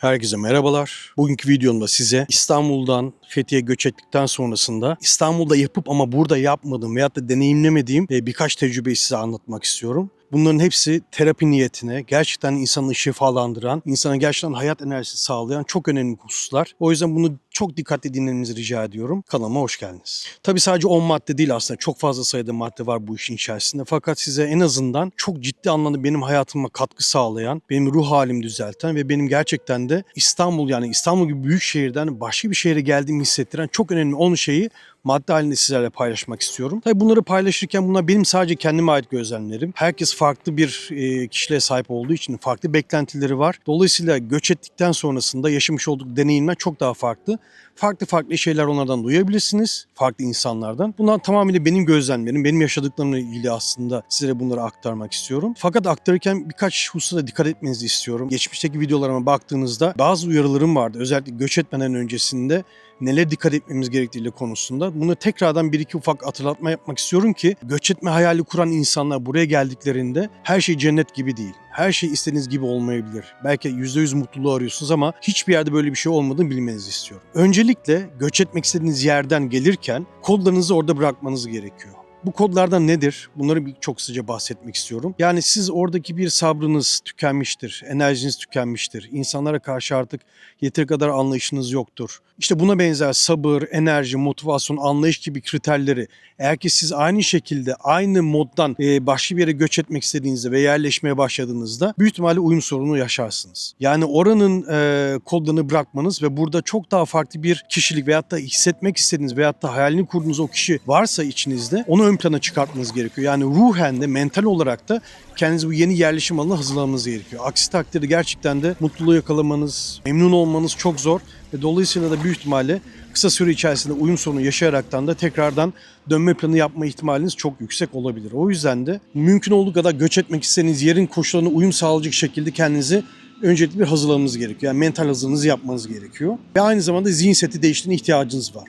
Herkese merhabalar. Bugünkü videomda size İstanbul'dan Fethiye göç ettikten sonrasında İstanbul'da yapıp ama burada yapmadığım veyahut da deneyimlemediğim e, birkaç tecrübeyi size anlatmak istiyorum. Bunların hepsi terapi niyetine gerçekten insanı şifalandıran, insana gerçekten hayat enerjisi sağlayan çok önemli hususlar. O yüzden bunu çok dikkatli dinlemenizi rica ediyorum. Kanalıma hoş geldiniz. Tabii sadece 10 madde değil aslında. Çok fazla sayıda madde var bu işin içerisinde. Fakat size en azından çok ciddi anlamda benim hayatıma katkı sağlayan, benim ruh halimi düzelten ve benim gerçekten de İstanbul yani İstanbul gibi büyük şehirden başka bir şehre geldiğimi hissettiren çok önemli 10 şeyi madde halinde sizlerle paylaşmak istiyorum. Tabii bunları paylaşırken bunlar benim sadece kendime ait gözlemlerim. Herkes farklı bir e, kişiliğe sahip olduğu için farklı beklentileri var. Dolayısıyla göç ettikten sonrasında yaşamış olduk deneyimler çok daha farklı. Farklı farklı şeyler onlardan duyabilirsiniz. Farklı insanlardan. Bunlar tamamıyla benim gözlemlerim, benim yaşadıklarımla ilgili aslında size bunları aktarmak istiyorum. Fakat aktarırken birkaç hususa dikkat etmenizi istiyorum. Geçmişteki videolarıma baktığınızda bazı uyarılarım vardı. Özellikle göç etmeden öncesinde neler dikkat etmemiz gerektiği konusunda. Bunu tekrardan bir iki ufak hatırlatma yapmak istiyorum ki göç etme hayali kuran insanlar buraya geldiklerinde her şey cennet gibi değil. Her şey istediğiniz gibi olmayabilir. Belki %100 mutluluğu arıyorsunuz ama hiçbir yerde böyle bir şey olmadığını bilmenizi istiyorum. Öncelikle göç etmek istediğiniz yerden gelirken kodlarınızı orada bırakmanız gerekiyor. Bu kodlardan nedir? Bunları bir çok sıca bahsetmek istiyorum. Yani siz oradaki bir sabrınız tükenmiştir, enerjiniz tükenmiştir. İnsanlara karşı artık yeteri kadar anlayışınız yoktur. İşte buna benzer sabır, enerji, motivasyon, anlayış gibi kriterleri eğer ki siz aynı şekilde aynı moddan başka bir yere göç etmek istediğinizde ve yerleşmeye başladığınızda büyük ihtimalle uyum sorunu yaşarsınız. Yani oranın e, kodlarını bırakmanız ve burada çok daha farklı bir kişilik veyahut da hissetmek istediğiniz veyahut da hayalini kurduğunuz o kişi varsa içinizde onu ön plana çıkartmanız gerekiyor. Yani ruhen de mental olarak da kendinizi bu yeni yerleşim alanına hazırlamanız gerekiyor. Aksi takdirde gerçekten de mutluluğu yakalamanız, memnun olmanız çok zor ve dolayısıyla da büyük ihtimalle kısa süre içerisinde uyum sorunu yaşayaraktan da tekrardan dönme planı yapma ihtimaliniz çok yüksek olabilir. O yüzden de mümkün olduğu kadar göç etmek istediğiniz yerin koşullarına uyum sağlayacak şekilde kendinizi öncelikle bir hazırlamanız gerekiyor. Yani mental hazırlığınızı yapmanız gerekiyor. Ve aynı zamanda zihin seti değiştirme ihtiyacınız var.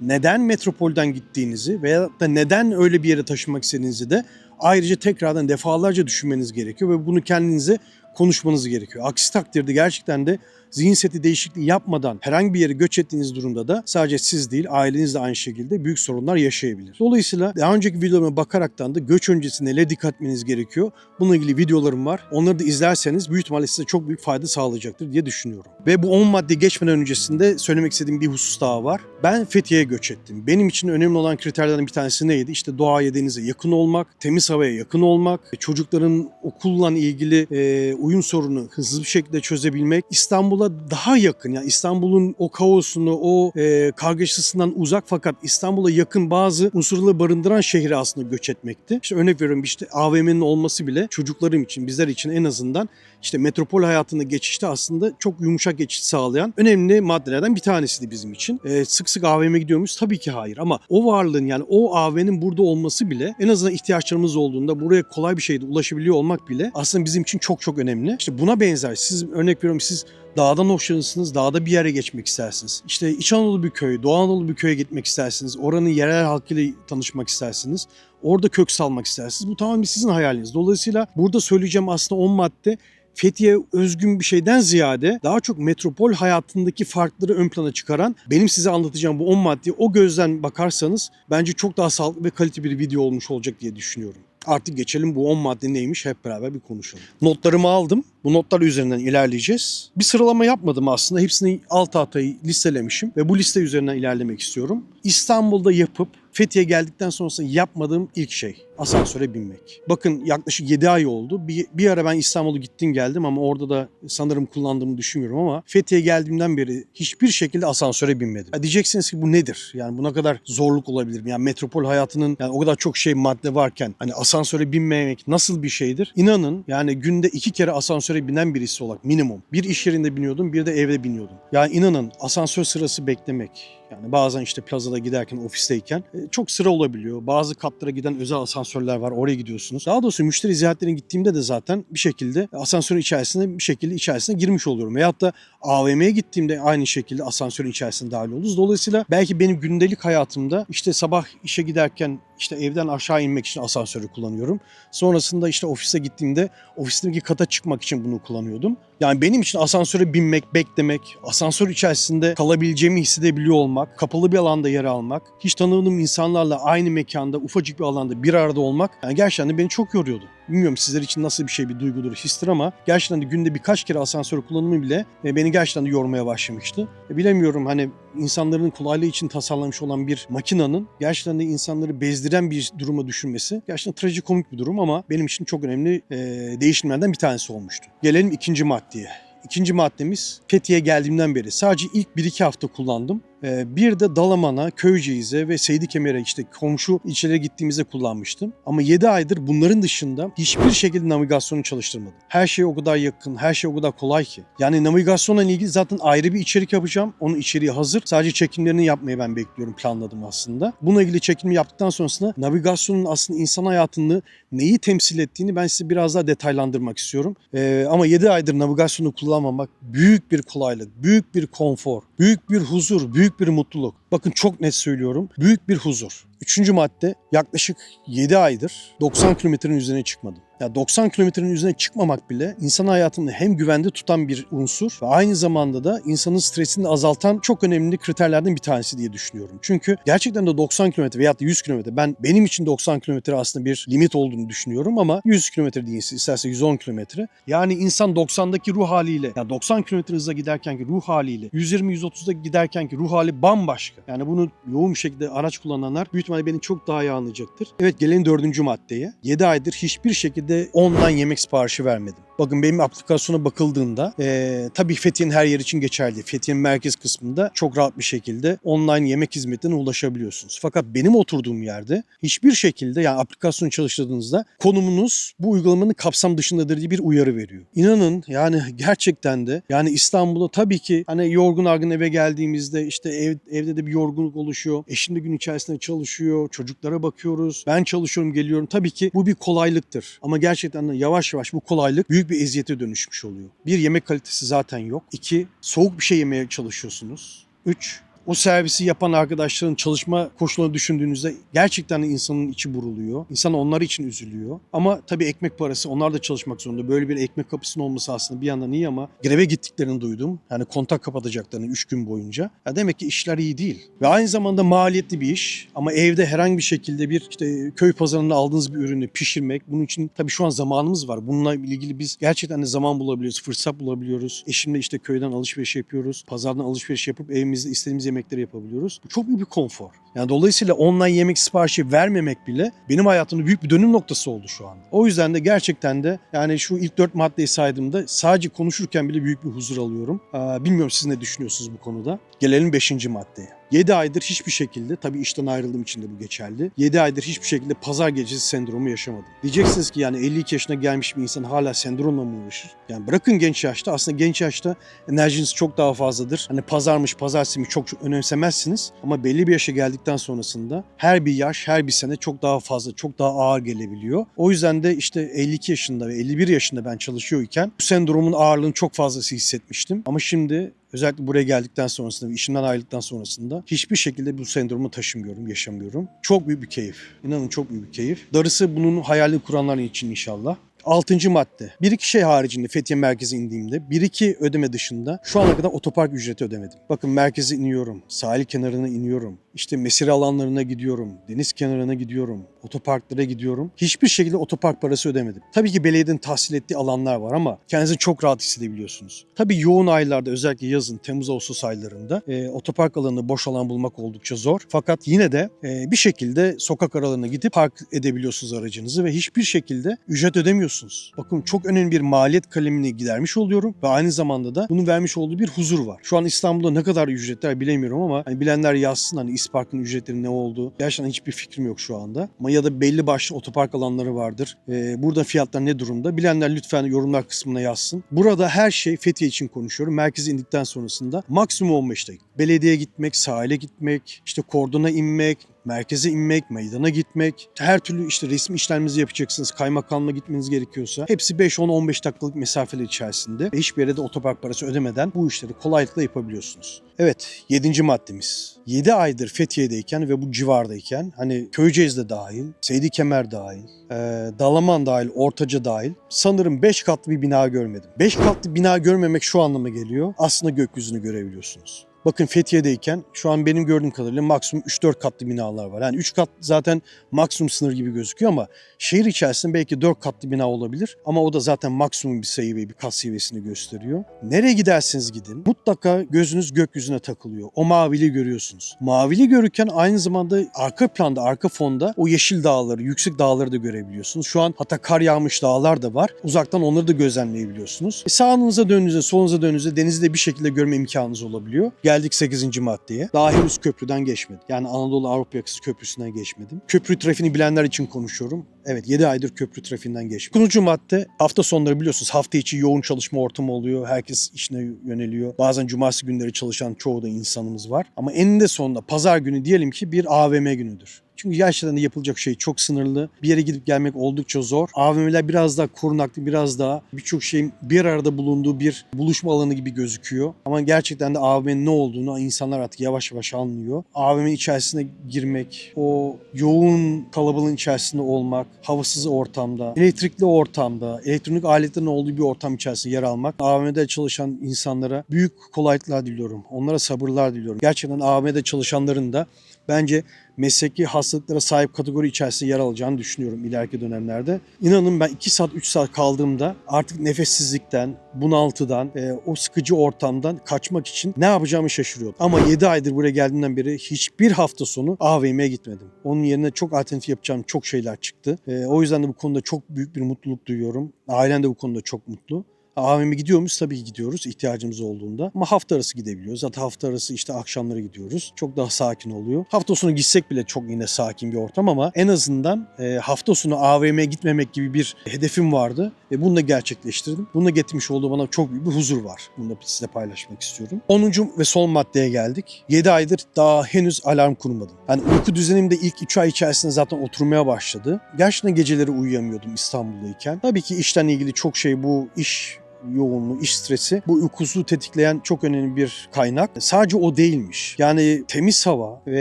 Neden metropolden gittiğinizi veya da neden öyle bir yere taşınmak istediğinizi de ayrıca tekrardan defalarca düşünmeniz gerekiyor ve bunu kendinize konuşmanız gerekiyor. Aksi takdirde gerçekten de zihin seti değişikliği yapmadan herhangi bir yere göç ettiğiniz durumda da sadece siz değil aileniz de aynı şekilde büyük sorunlar yaşayabilir. Dolayısıyla daha önceki videolarıma bakaraktan da göç öncesi nelere dikkat etmeniz gerekiyor. Bununla ilgili videolarım var. Onları da izlerseniz büyük ihtimalle size çok büyük fayda sağlayacaktır diye düşünüyorum. Ve bu 10 madde geçmeden öncesinde söylemek istediğim bir husus daha var. Ben Fethiye'ye göç ettim. Benim için önemli olan kriterlerden bir tanesi neydi? İşte doğaya denize yakın olmak, temiz havaya yakın olmak, çocukların okulla ilgili e, uyum sorunu hızlı bir şekilde çözebilmek, İstanbul'a daha yakın yani İstanbul'un o kaosunu, o e, kargaşasından uzak fakat İstanbul'a yakın bazı unsurları barındıran şehre aslında göç etmekti. İşte örnek veriyorum işte AVM'nin olması bile çocuklarım için, bizler için en azından işte metropol hayatında geçişte aslında çok yumuşak geçiş sağlayan önemli maddelerden bir tanesiydi bizim için. E, sık sık AVM'ye gidiyor? Tabii ki hayır ama o varlığın yani o AVM'nin burada olması bile en azından ihtiyaçlarımız olduğunda buraya kolay bir şekilde ulaşabiliyor olmak bile aslında bizim için çok çok önemli. İşte buna benzer siz örnek veriyorum siz dağdan hoşlanırsınız, dağda bir yere geçmek istersiniz. İşte İç Anadolu bir köy, Doğu Anadolu bir köye gitmek istersiniz. Oranın yerel halkıyla tanışmak istersiniz. Orada kök salmak istersiniz. Bu tamamen sizin hayaliniz. Dolayısıyla burada söyleyeceğim aslında 10 madde Fethiye özgün bir şeyden ziyade daha çok metropol hayatındaki farkları ön plana çıkaran benim size anlatacağım bu 10 maddeyi o gözden bakarsanız bence çok daha sağlıklı ve kaliteli bir video olmuş olacak diye düşünüyorum. Artık geçelim bu 10 madde neymiş hep beraber bir konuşalım. Notlarımı aldım. Bu notlar üzerinden ilerleyeceğiz. Bir sıralama yapmadım aslında. Hepsini alt alta listelemişim ve bu liste üzerinden ilerlemek istiyorum. İstanbul'da yapıp Fethiye geldikten sonrasında yapmadığım ilk şey asansöre binmek. Bakın yaklaşık 7 ay oldu. Bir, bir ara ben İstanbul'a gittim geldim ama orada da sanırım kullandığımı düşünmüyorum ama Fethiye geldiğimden beri hiçbir şekilde asansöre binmedim. Ya diyeceksiniz ki bu nedir? Yani buna kadar zorluk olabilir mi? Yani metropol hayatının yani o kadar çok şey madde varken hani asansöre binmemek nasıl bir şeydir? İnanın yani günde iki kere asansöre binen birisi olarak minimum. Bir iş yerinde biniyordum bir de evde biniyordum. Yani inanın asansör sırası beklemek yani bazen işte plazada giderken ofisteyken e, çok sıra olabiliyor. Bazı katlara giden özel asansörler var. Oraya gidiyorsunuz. Daha doğrusu müşteri ziyaretlerine gittiğimde de zaten bir şekilde asansörün içerisinde bir şekilde içerisine girmiş oluyorum. Veyahut da AVM'ye gittiğimde aynı şekilde asansörün içerisine dahil oluruz. Dolayısıyla belki benim gündelik hayatımda işte sabah işe giderken işte evden aşağı inmek için asansörü kullanıyorum. Sonrasında işte ofise gittiğimde ofisteki kata çıkmak için bunu kullanıyordum. Yani benim için asansöre binmek, beklemek, asansör içerisinde kalabileceğimi hissedebiliyor olmak, kapalı bir alanda yer almak, hiç tanımadığım insanlarla aynı mekanda, ufacık bir alanda bir arada olmak yani gerçekten de beni çok yoruyordu. Bilmiyorum sizler için nasıl bir şey, bir duygudur, histir ama gerçekten de günde birkaç kere asansör kullanımı bile e, beni gerçekten de yormaya başlamıştı. E, Bilemiyorum hani insanların kolaylığı için tasarlanmış olan bir makinanın gerçekten de insanları bezdiren bir duruma düşürmesi gerçekten trajikomik bir durum ama benim için çok önemli e, değişimlerden bir tanesi olmuştu. Gelelim ikinci maddeye. İkinci maddemiz Fethiye'ye geldiğimden beri sadece ilk 1-2 hafta kullandım. Ee, Bir de Dalaman'a, Köyceğiz'e ve Seydi Kemer'e işte komşu ilçelere gittiğimizde kullanmıştım. Ama 7 aydır bunların dışında hiçbir şekilde navigasyonu çalıştırmadım. Her şey o kadar yakın, her şey o kadar kolay ki. Yani navigasyonla ilgili zaten ayrı bir içerik yapacağım. Onun içeriği hazır. Sadece çekimlerini yapmayı ben bekliyorum, planladım aslında. Bununla ilgili çekimi yaptıktan sonrasında navigasyonun aslında insan hayatını neyi temsil ettiğini ben size biraz daha detaylandırmak istiyorum. Ee, ama 7 aydır navigasyonu kullanmamak büyük bir kolaylık, büyük bir konfor, büyük bir huzur, büyük bir mutluluk. Bakın çok net söylüyorum. Büyük bir huzur. Üçüncü madde yaklaşık 7 aydır 90 kilometrenin üzerine çıkmadım. Ya 90 kilometrenin üzerine çıkmamak bile insan hayatını hem güvende tutan bir unsur ve aynı zamanda da insanın stresini azaltan çok önemli kriterlerden bir tanesi diye düşünüyorum. Çünkü gerçekten de 90 kilometre veyahut da 100 kilometre ben benim için 90 kilometre aslında bir limit olduğunu düşünüyorum ama 100 kilometre değil isterse 110 kilometre. Yani insan 90'daki ruh haliyle ya 90 kilometre hızla giderken ki ruh haliyle 120-130'da giderken ki ruh hali bambaşka. Yani bunu yoğun bir şekilde araç kullananlar büyük ihtimalle beni çok daha iyi anlayacaktır. Evet gelelim dördüncü maddeye. 7 aydır hiçbir şekilde online yemek siparişi vermedim. Bakın benim aplikasyona bakıldığında e, tabii Fethiye'nin her yer için geçerli. Fethiye'nin merkez kısmında çok rahat bir şekilde online yemek hizmetine ulaşabiliyorsunuz. Fakat benim oturduğum yerde hiçbir şekilde yani aplikasyonu çalıştırdığınızda konumunuz bu uygulamanın kapsam dışındadır diye bir uyarı veriyor. İnanın yani gerçekten de yani İstanbul'da tabii ki hani yorgun argın eve geldiğimizde işte ev, evde de bir yorgunluk oluşuyor. Eşim de gün içerisinde çalışıyor. Çocuklara bakıyoruz. Ben çalışıyorum geliyorum. Tabii ki bu bir kolaylıktır. Ama gerçekten de yavaş yavaş bu kolaylık büyük bir eziyete dönüşmüş oluyor. Bir yemek kalitesi zaten yok. İki soğuk bir şey yemeye çalışıyorsunuz. Üç o servisi yapan arkadaşların çalışma koşullarını düşündüğünüzde gerçekten insanın içi buruluyor. İnsan onlar için üzülüyor. Ama tabii ekmek parası onlar da çalışmak zorunda. Böyle bir ekmek kapısının olması aslında bir yandan iyi ama greve gittiklerini duydum. Yani kontak kapatacaklarını 3 gün boyunca. Ya demek ki işler iyi değil. Ve aynı zamanda maliyetli bir iş. Ama evde herhangi bir şekilde bir işte köy pazarında aldığınız bir ürünü pişirmek. Bunun için tabii şu an zamanımız var. Bununla ilgili biz gerçekten de zaman bulabiliyoruz, fırsat bulabiliyoruz. Eşimle işte köyden alışveriş yapıyoruz. Pazardan alışveriş yapıp evimizde istediğimiz yemekleri yapabiliyoruz. Bu çok büyük bir konfor. Yani dolayısıyla online yemek siparişi vermemek bile benim hayatımda büyük bir dönüm noktası oldu şu anda. O yüzden de gerçekten de yani şu ilk dört maddeyi saydığımda sadece konuşurken bile büyük bir huzur alıyorum. Bilmiyorum siz ne düşünüyorsunuz bu konuda. Gelelim beşinci maddeye. 7 aydır hiçbir şekilde, tabii işten ayrıldığım için de bu geçerli. 7 aydır hiçbir şekilde pazar gecesi sendromu yaşamadım. Diyeceksiniz ki yani 52 yaşına gelmiş bir insan hala sendromla mı uğraşır? Yani bırakın genç yaşta, aslında genç yaşta enerjiniz çok daha fazladır. Hani pazarmış, pazartesi çok, çok önemsemezsiniz. Ama belli bir yaşa geldikten sonrasında her bir yaş, her bir sene çok daha fazla, çok daha ağır gelebiliyor. O yüzden de işte 52 yaşında ve 51 yaşında ben çalışıyorken bu sendromun ağırlığını çok fazlası hissetmiştim. Ama şimdi Özellikle buraya geldikten sonrasında ve işimden ayrıldıktan sonrasında hiçbir şekilde bu sendromu taşımıyorum, yaşamıyorum. Çok büyük bir keyif. İnanın çok büyük bir keyif. Darısı bunun hayalini kuranlar için inşallah. Altıncı madde. Bir iki şey haricinde Fethiye merkeze indiğimde bir iki ödeme dışında şu ana kadar otopark ücreti ödemedim. Bakın merkeze iniyorum, sahil kenarına iniyorum, işte mesire alanlarına gidiyorum, deniz kenarına gidiyorum, otoparklara gidiyorum. Hiçbir şekilde otopark parası ödemedim. Tabii ki belediyenin tahsil ettiği alanlar var ama kendinizi çok rahat hissedebiliyorsunuz. Tabii yoğun aylarda özellikle yazın, Temmuz-Ağustos aylarında e, otopark alanı boş alan bulmak oldukça zor. Fakat yine de e, bir şekilde sokak aralarına gidip park edebiliyorsunuz aracınızı ve hiçbir şekilde ücret ödemiyorsunuz. Bakın çok önemli bir maliyet kalemini gidermiş oluyorum ve aynı zamanda da bunun vermiş olduğu bir huzur var. Şu an İstanbul'da ne kadar ücretler bilemiyorum ama hani bilenler yazsın hani İspark'ın ücretleri ne oldu. Gerçekten hiçbir fikrim yok şu anda. Ama ya da belli başlı otopark alanları vardır. Ee, burada fiyatlar ne durumda? Bilenler lütfen yorumlar kısmına yazsın. Burada her şey Fethiye için konuşuyorum. Merkeze indikten sonrasında maksimum 15 dakika. Belediyeye gitmek, sahile gitmek, işte kordona inmek, merkeze inmek, meydana gitmek, her türlü işte resmi işleminizi yapacaksınız, kaymakamla gitmeniz gerekiyorsa hepsi 5-10-15 dakikalık mesafeler içerisinde ve hiçbir yere de otopark parası ödemeden bu işleri kolaylıkla yapabiliyorsunuz. Evet 7. maddemiz. 7 aydır Fethiye'deyken ve bu civardayken hani Köyceğiz de dahil, Seydi Kemer dahil, e, Dalaman dahil, Ortaca dahil sanırım 5 katlı bir bina görmedim. 5 katlı bina görmemek şu anlama geliyor. Aslında gökyüzünü görebiliyorsunuz. Bakın Fethiye'deyken şu an benim gördüğüm kadarıyla maksimum 3-4 katlı binalar var. Yani 3 kat zaten maksimum sınır gibi gözüküyor ama şehir içerisinde belki 4 katlı bina olabilir. Ama o da zaten maksimum bir sayı ve bir kat seviyesini gösteriyor. Nereye giderseniz gidin mutlaka gözünüz gökyüzüne takılıyor. O mavili görüyorsunuz. Mavili görürken aynı zamanda arka planda, arka fonda o yeşil dağları, yüksek dağları da görebiliyorsunuz. Şu an hatta kar yağmış dağlar da var. Uzaktan onları da gözlemleyebiliyorsunuz. E, sağınıza döndüğünüzde, solunuza döndüğünüzde denizi de bir şekilde görme imkanınız olabiliyor. Geldik 8. maddeye. Daha henüz köprüden geçmedim. Yani Anadolu Avrupa Yakası Köprüsü'nden geçmedim. Köprü trafiğini bilenler için konuşuyorum. Evet 7 aydır köprü trafiğinden geçmedim. 9. madde hafta sonları biliyorsunuz hafta içi yoğun çalışma ortamı oluyor. Herkes işine yöneliyor. Bazen cumartesi günleri çalışan çoğu da insanımız var. Ama eninde sonunda pazar günü diyelim ki bir AVM günüdür. Çünkü de yapılacak şey çok sınırlı. Bir yere gidip gelmek oldukça zor. AVM'ler biraz daha korunaklı, biraz daha birçok şeyin bir arada bulunduğu bir buluşma alanı gibi gözüküyor. Ama gerçekten de AVM'nin ne olduğunu insanlar artık yavaş yavaş anlıyor. AVM'nin içerisine girmek, o yoğun kalabalığın içerisinde olmak, havasız ortamda, elektrikli ortamda, elektronik aletlerin olduğu bir ortam içerisinde yer almak, AVM'de çalışan insanlara büyük kolaylıklar diliyorum. Onlara sabırlar diliyorum. Gerçekten AVM'de çalışanların da bence mesleki hastalıklara sahip kategori içerisinde yer alacağını düşünüyorum ileriki dönemlerde. İnanın ben 2 saat 3 saat kaldığımda artık nefessizlikten, bunaltıdan, e, o sıkıcı ortamdan kaçmak için ne yapacağımı şaşırıyordum. Ama 7 aydır buraya geldiğimden beri hiçbir hafta sonu AVM'ye gitmedim. Onun yerine çok alternatif yapacağım çok şeyler çıktı. E, o yüzden de bu konuda çok büyük bir mutluluk duyuyorum. Ailem de bu konuda çok mutlu. AVM'e gidiyor muyuz? Tabii ki gidiyoruz ihtiyacımız olduğunda. Ama hafta arası gidebiliyoruz. Zaten hafta arası işte akşamları gidiyoruz. Çok daha sakin oluyor. Hafta sonu gitsek bile çok yine sakin bir ortam ama en azından e, hafta sonu AVM'ye gitmemek gibi bir hedefim vardı. Ve bunu da gerçekleştirdim. Bunu da getirmiş olduğu bana çok büyük bir huzur var. Bunu da size paylaşmak istiyorum. 10. ve son maddeye geldik. 7 aydır daha henüz alarm kurmadım. Yani uyku düzenim de ilk 3 ay içerisinde zaten oturmaya başladı. Gerçekten geceleri uyuyamıyordum İstanbul'dayken. Tabii ki işten ilgili çok şey bu iş yoğunluğu, iş stresi bu uykusu tetikleyen çok önemli bir kaynak. Sadece o değilmiş. Yani temiz hava ve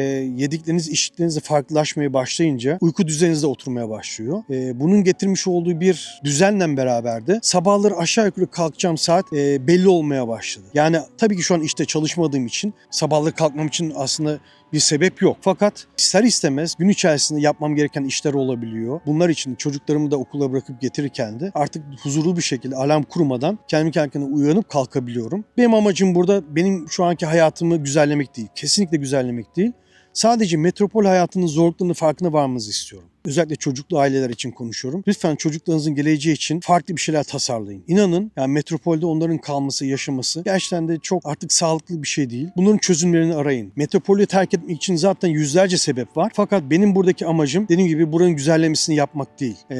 yedikleriniz, içtikleriniz de farklılaşmaya başlayınca uyku düzeniniz de oturmaya başlıyor. Ee, bunun getirmiş olduğu bir düzenle beraber de sabahları aşağı yukarı kalkacağım saat e, belli olmaya başladı. Yani tabii ki şu an işte çalışmadığım için sabahları kalkmam için aslında bir sebep yok. Fakat ister istemez gün içerisinde yapmam gereken işler olabiliyor. Bunlar için çocuklarımı da okula bırakıp getirirken de artık huzurlu bir şekilde alarm kurmadan kendi kendime uyanıp kalkabiliyorum. Benim amacım burada benim şu anki hayatımı güzellemek değil. Kesinlikle güzellemek değil. Sadece metropol hayatının zorluklarının farkına varmanızı istiyorum. Özellikle çocuklu aileler için konuşuyorum. Lütfen çocuklarınızın geleceği için farklı bir şeyler tasarlayın. İnanın yani metropolde onların kalması, yaşaması gerçekten de çok artık sağlıklı bir şey değil. Bunların çözümlerini arayın. Metropolü terk etmek için zaten yüzlerce sebep var. Fakat benim buradaki amacım dediğim gibi buranın güzellemesini yapmak değil. Ee,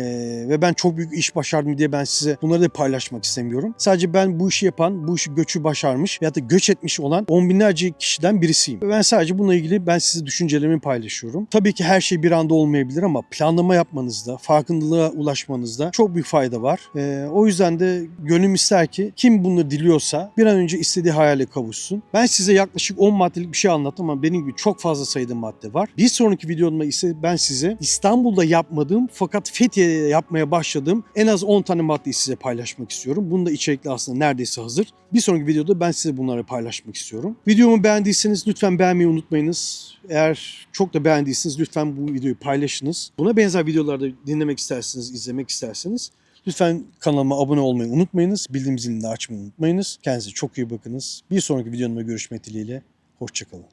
ve ben çok büyük iş başardım diye ben size bunları da paylaşmak istemiyorum. Sadece ben bu işi yapan, bu işi göçü başarmış ya da göç etmiş olan on binlerce kişiden birisiyim. Ve ben sadece bununla ilgili ben size düşüncelerimi paylaşıyorum. Tabii ki her şey bir anda olmayabilir ama planlama yapmanızda, farkındalığa ulaşmanızda çok büyük fayda var. Ee, o yüzden de gönlüm ister ki kim bunu diliyorsa bir an önce istediği hayale kavuşsun. Ben size yaklaşık 10 maddelik bir şey anlattım ama benim gibi çok fazla sayıda madde var. Bir sonraki videomda ise ben size İstanbul'da yapmadığım fakat Fethiye'de yapmaya başladığım en az 10 tane maddeyi size paylaşmak istiyorum. Bunun da içerikli aslında neredeyse hazır. Bir sonraki videoda ben size bunları paylaşmak istiyorum. Videomu beğendiyseniz lütfen beğenmeyi unutmayınız. Eğer çok da beğendiyseniz lütfen bu videoyu paylaşınız. Buna benzer videolarda dinlemek isterseniz, izlemek isterseniz lütfen kanalıma abone olmayı unutmayınız. Bildirim zilini de açmayı unutmayınız. Kendinize çok iyi bakınız. Bir sonraki videomda görüşmek dileğiyle. Hoşçakalın.